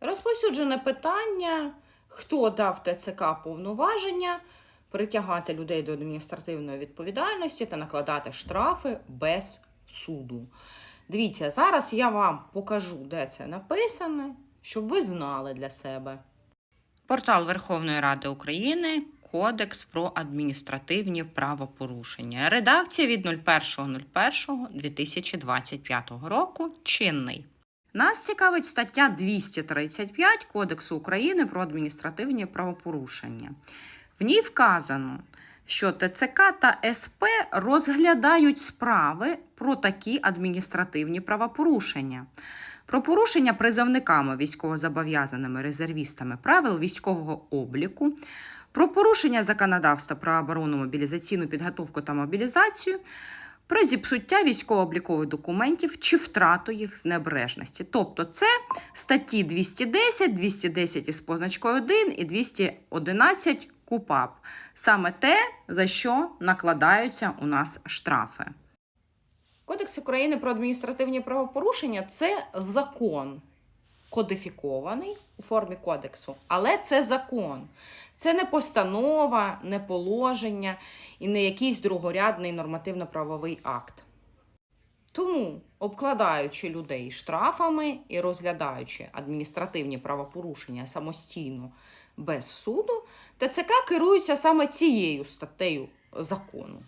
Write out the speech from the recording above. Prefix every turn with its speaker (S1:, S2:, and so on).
S1: Розповсюджене питання, хто дав ТЦК повноваження притягати людей до адміністративної відповідальності та накладати штрафи без суду. Дивіться, зараз я вам покажу, де це написано, щоб ви знали для себе. Портал Верховної Ради України. Кодекс про адміністративні правопорушення. Редакція від 01.01.2025 року. Чинний. Нас цікавить стаття 235 Кодексу України про адміністративні правопорушення. В ній вказано, що ТЦК та СП розглядають справи про такі адміністративні правопорушення. Про порушення призовниками військовозобов'язаними резервістами правил військового обліку, про порушення законодавства про оборону, мобілізаційну підготовку та мобілізацію, про зіпсуття військово-облікових документів чи втрату їх з небережності. Тобто це статті 210, 210 із позначкою 1 і 211 КУПАП. Саме те, за що накладаються у нас штрафи. Кодекс України про адміністративні правопорушення це закон кодифікований у формі кодексу, але це закон. Це не постанова, не положення і не якийсь другорядний нормативно-правовий акт. Тому, обкладаючи людей штрафами і розглядаючи адміністративні правопорушення самостійно без суду, ТЦК керується саме цією статтею закону.